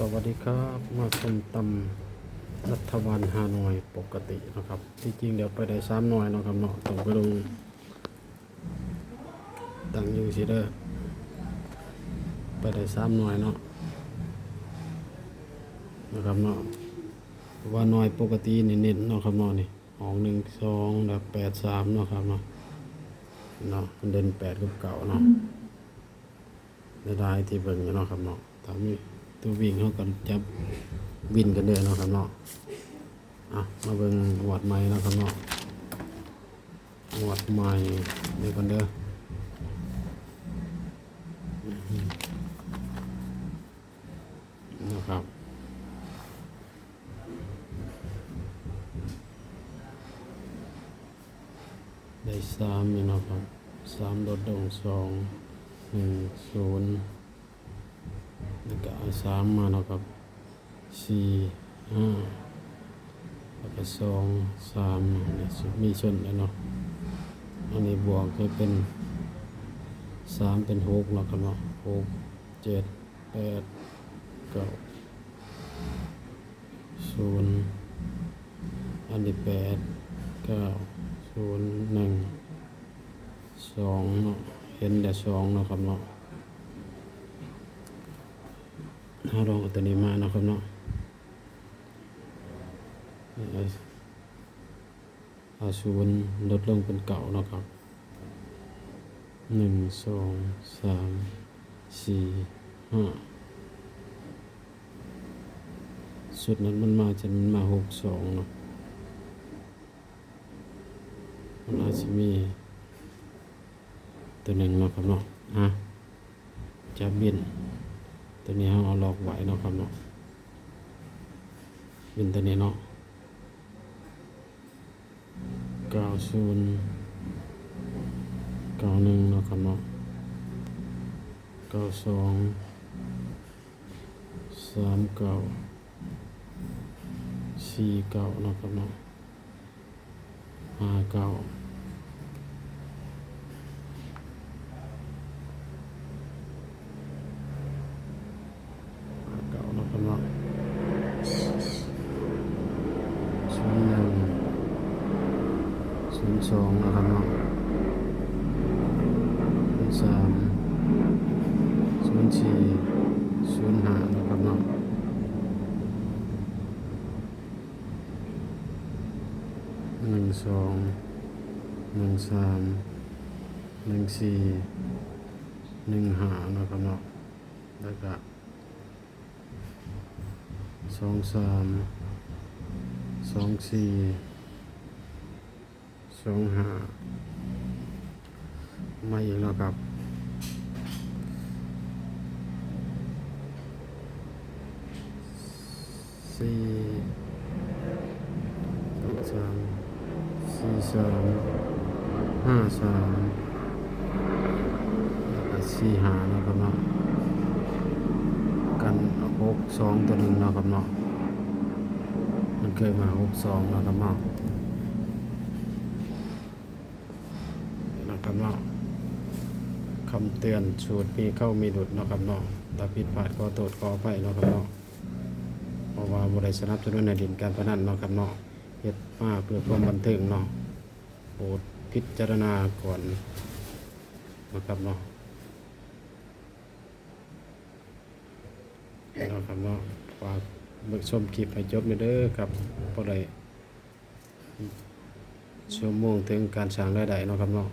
สวัสดีครับมาส้มตำรัฐบาลฮานอยปกตินะครับ ที่จริงเดี๋ยวไปได้สามหน่อยนะครับเนาะต้องไปลงตั้งอยูสิเด้อไปได้สามหน่อยเนาะนะครับเนาะว่าน่อยปกติเน้นๆเนาะครับเนาะนี่ออกหนึ่งสองแบบแปดสามเนาะครับเนาะเนาะมันเด่นแปดกับเก่าเนาะได้ที่เบิ่งเนาะครับเนาะถามี ตัววิ่งเขาก็จับวินกันเด้อเนาะครับเนาะอะมาเบิ่งหวดใหม่เนาะครับเนาะหวดใหม่เดี๋ยวกันเด้อนะครับได้สามอยู่นะครับสามลดลงสองหนึ่งศูนย์ แล้วก็เอาสามมาเนาะครับสี่ห้าแล้วก็สองสามเนี่ยมีชนแล้วเนาะอันนี้บวกก็เป็นสามเป็นหกเนาะครับเนาะหกเจ็ดแปดเก้าศูนย์อันนี้แปดเก้าศูนย์หนึ่งสองเนาะเห็นแต่สองเนาะครับเนาะถ้าลองเอาตัวนี้มานะครับเนาะเอาเอาศูนย์ลดลงเป็นเก่านะครับหนึ่งสองสามสี่ห้าสุดนั้นมันมาจะมันมาหกสองเนาะมันอาจจะมีตัวหนึ่งเนาครับเนาะฮะจับบิน ตัวนี้เราเอาลอกไว้เนาะครับเนาะบินตัวนี้เนาะเก้าศูนย์เก้าหนึ่งเนาะครับเนาะเก้าสองสามเก้าสี่เก้าเนาะครับเนาะห้าเก้า เก่าเนาะครับเนาะศูนย์หนึ่ง ศูนย์สองนะครับเนาะศูนย์สามศูนย์สี่ศูนย์ห้านะครับเนาะหนึ่งสองหนึ่งสามหนึ่งสี่หนึ่งห้านะครับเนาะแล้วก็สองสามสองสี่ สองห้ามาอีกแล้วครับสี่สองสามสี่สามห้าสามแล้วก็สี่ห้าแล้วก็เนาะกันหกสองตัวหนึ่งเนาะครับเนาะมันเคยมาหกสองเนาะครับเนาะนะ ครับเนาะคำเตือนสูตรมีเข้ามีหลุดเนาะครับเนาะถ้าผิดพลาดขอโทษขออภัยเนาะครับเนาะเพราะว่าบริษัทนับสนุนในดินการพนันเนาะครับเนาะเฮ็ดมาเพื่อความบันเทิงเนาะโปรดพิจารณาก่อนนะครับเนาะนะครับเนาะฝากเบิกชมคลิปให้จบเด้อครับเพราะได้ชั่วโมงถึงการสร้างรายได้เนาะครับเนาะ